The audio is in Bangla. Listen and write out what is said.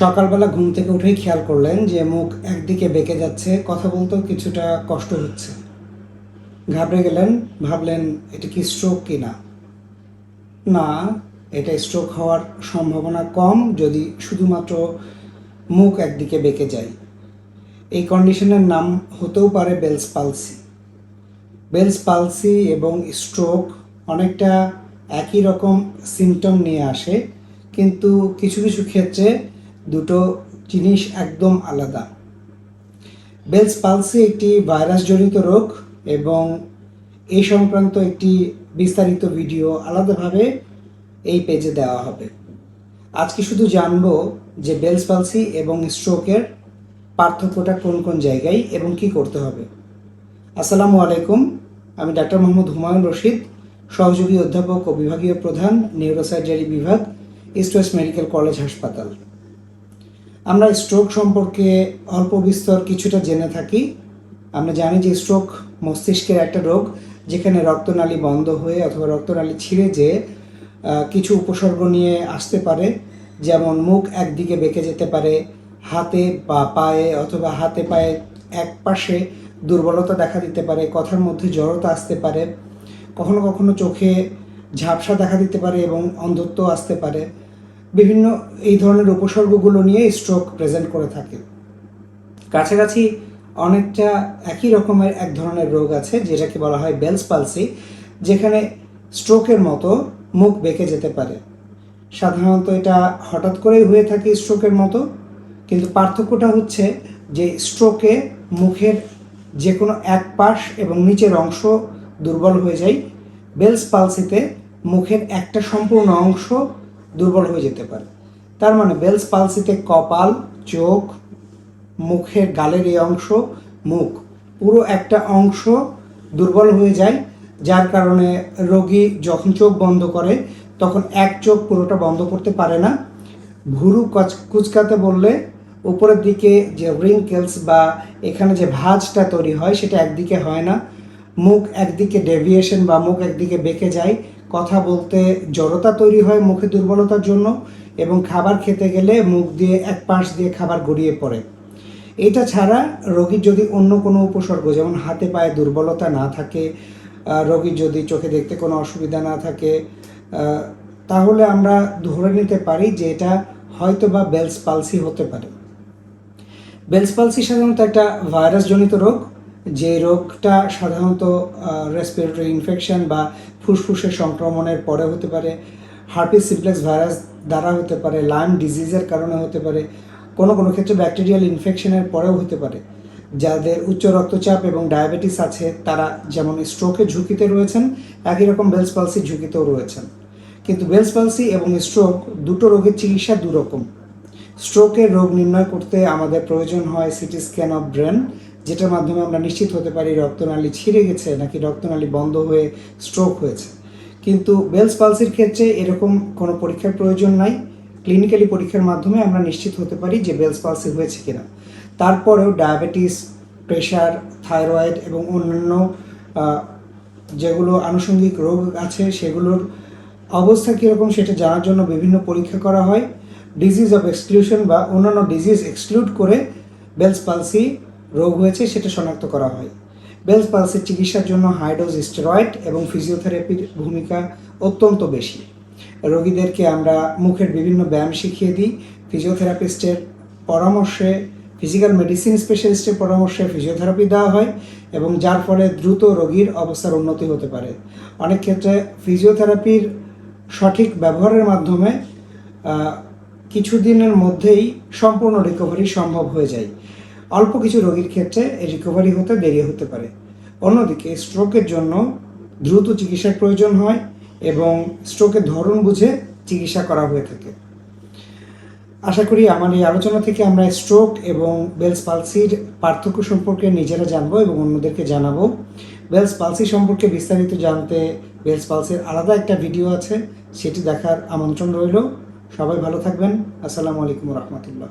সকালবেলা ঘুম থেকে উঠেই খেয়াল করলেন যে মুখ একদিকে বেঁকে যাচ্ছে, কথা বলতেও কিছুটা কষ্ট হচ্ছে। ঘাবড়ে গেলেন, ভাবলেন, এটা কি স্ট্রোক কিনা না? এটা স্ট্রোক হওয়ার সম্ভাবনা কম যদি শুধুমাত্র মুখ একদিকে বেঁকে যায়। এই কন্ডিশনের নাম হতেও পারে বেলস পালসি বেলস পালসি এবং স্ট্রোক অনেকটা একই রকম সিমটম নিয়ে আসে, কিন্তু কিছু কিছু ক্ষেত্রে দুটো জিনিস একদম আলাদা। বেলস পালসি একটি ভাইরাসজনিত রোগ এবং এই সংক্রান্ত একটি বিস্তারিত ভিডিও আলাদাভাবে এই পেজে দেওয়া হবে। আজকে শুধু জানব যে বেলস পালসি এবং স্ট্রোকের পার্থক্যটা কোন কোন জায়গায় এবং কি করতে হবে। আসসালামু আলাইকুম, আমি ডাক্তার মোহাম্মদ হুমায়ুন রশিদ, সহযোগী অধ্যাপক ও বিভাগীয় প্রধান, নিউরোসার্জারি বিভাগ, ইস্ট ওয়েস্ট মেডিকেল কলেজ হাসপাতাল। আমরা স্ট্রোক সম্পর্কে অল্প বিস্তর কিছুটা জেনে থাকি। আমরা জানি যে স্ট্রোক মস্তিষ্কের একটা রোগ, যেখানে রক্তনালী বন্ধ হয়ে অথবা রক্তনালী ছিঁড়ে যেয়ে কিছু উপসর্গ নিয়ে আসতে পারে। যেমন মুখ একদিকে বেঁকে যেতে পারে, হাতে বা পায়ে অথবা হাতে পায়ে এক পাশে দুর্বলতা দেখা দিতে পারে, কথার মধ্যে জড়তা আসতে পারে, কখনো কখনো চোখে ঝাপসা দেখা দিতে পারে এবং অন্ধত্ব আসতে পারে। বিভিন্ন এই ধরনের উপসর্গগুলো নিয়ে স্ট্রোক প্রেজেন্ট করে থাকে। কাছাকাছি অনেকটা একই রকমের এক ধরনের রোগ আছে, যেটাকে বলা হয় বেলস পালসি যেখানে স্ট্রোকের মতো মুখ বেঁকে যেতে পারে। সাধারণত এটা হঠাৎ করেই হয়ে থাকে স্ট্রোকের মতো, কিন্তু পার্থক্যটা হচ্ছে যে স্ট্রোকে মুখের যে কোনো এক পাশ এবং নিচের অংশ দুর্বল হয়ে যায়। বেলস পালসিতে মুখের একটা সম্পূর্ণ অংশ দুর্বল হয়ে যেতে পারে। তার মানে বেলস পালসিতে কপাল, চোখ মুখের গালের এই অংশ, মুখ, পুরো একটা অংশ দুর্বল হয়ে যায়। যার কারণে রোগী যখন চোখ বন্ধ করে, তখন এক চোখ পুরোটা বন্ধ করতে পারে না। ভুরু কচ- কুচকাতে বললে উপরের দিকে যে রিঙ্কেলস বা এখানে যে ভাঁজটা তৈরি হয়, সেটা একদিকে হয় না। মুখ একদিকে ডেভিয়েশন বা মুখ একদিকে বেঁকে যায়। কথা বলতে জড়তা তৈরি হয় মুখে দুর্বলতার জন্য এবং খাবার খেতে গেলে মুখ দিয়ে এক পাশ দিয়ে খাবার গড়িয়ে পড়ে। এটা ছাড়া রোগীর যদি অন্য কোনো উপসর্গ, যেমন হাতে পায়ে দুর্বলতা না থাকে রোগীর যদি চোখে দেখতে কোনো অসুবিধা না থাকে তাহলে আমরা ধরে নিতে পারি যে এটা হয়তো বা বেলস পালসি হতে পারে। বেলস পালসি সাধারণত একটা ভাইরাসজনিত রোগ। যে রোগটা সাধারণত রেসপিরেটরি ইনফেকশন বা ফুসফুসের সংক্রমণের পরে হতে পারে হার্পিস সিমপ্লেক্স ভাইরাস দ্বারা হতে পারে লাইম ডিজিজের কারণে হতে পারে, কোনো কোনো ক্ষেত্রে ব্যাকটেরিয়াল ইনফেকশনের পরেও হতে পারে। যাদের উচ্চ রক্তচাপ এবং ডায়াবেটিস আছে, তারা যেমন স্ট্রোকের ঝুঁকিতে রয়েছেন, একই রকম বেলস পালসির ঝুঁকিতেও রয়েছেন। কিন্তু বেলস পালসি এবং স্ট্রোক দুটো রোগের চিকিৎসা দুরকম। স্ট্রোকের রোগ নির্ণয় করতে আমাদের প্রয়োজন হয় সিটি স্ক্যান অফ ব্রেন যেটার মাধ্যমে আমরা নিশ্চিত হতে পারি রক্তনালী ছিঁড়ে গেছে নাকি রক্তনালী বন্ধ হয়ে স্ট্রোক হয়েছে। কিন্তু বেলস পালসির ক্ষেত্রে এরকম কোনো পরীক্ষার প্রয়োজন নাই। ক্লিনিক্যালি পরীক্ষার মাধ্যমে আমরা নিশ্চিত হতে পারি যে বেলস পালসি হয়েছে কিনা। তারপরেও ডায়াবেটিস প্রেশার থাইরয়েড এবং অন্যান্য যেগুলো আনুষঙ্গিক রোগ আছে সেগুলোর অবস্থা কীরকম সেটা জানার জন্য বিভিন্ন পরীক্ষা করা হয়। ডিজিজ অফ এক্সক্লুশন বা অন্যান্য ডিজিজ এক্সক্লুড করে বেলস পালসি রোগ হয়েছে, সেটা শনাক্ত করা হয়। বেলস পালসের চিকিৎসার জন্য হাইডোজ স্টেরয়েড এবং ফিজিওথেরাপির ভূমিকা অত্যন্ত বেশি। রোগীদেরকে আমরা মুখের বিভিন্ন ব্যায়াম শিখিয়ে দিই। ফিজিওথেরাপিস্টের পরামর্শে ফিজিক্যাল মেডিসিন স্পেশালিস্টের পরামর্শে ফিজিওথেরাপি দেওয়া হয় এবং যার ফলে দ্রুত রোগীর অবস্থার উন্নতি হতে পারে। অনেক ক্ষেত্রে ফিজিওথেরাপির সঠিক ব্যবহারের মাধ্যমে কিছুদিনের মধ্যেই সম্পূর্ণ রিকভারি সম্ভব হয়ে যায়। অল্প কিছু রোগীর ক্ষেত্রে রিকভারি হতে দেরি হতে পারে। অন্যদিকে স্ট্রোকের জন্য দ্রুত চিকিৎসার প্রয়োজন হয় এবং স্ট্রোকের ধরন বুঝে চিকিৎসা করা হয়ে থাকে। আশা করি আমার এই আলোচনা থেকে আমরা স্ট্রোক এবং বেলস পালসির পার্থক্য সম্পর্কে নিজেরা জানব এবং অন্যদেরকে জানাব। বেলস পালসি সম্পর্কে বিস্তারিত জানতে বেলস পালসির আলাদা একটা ভিডিও আছে, সেটি দেখার আমন্ত্রণ রইল। সবাই ভালো থাকবেন। আসসালামু আলাইকুম রহমতুল্লাহ।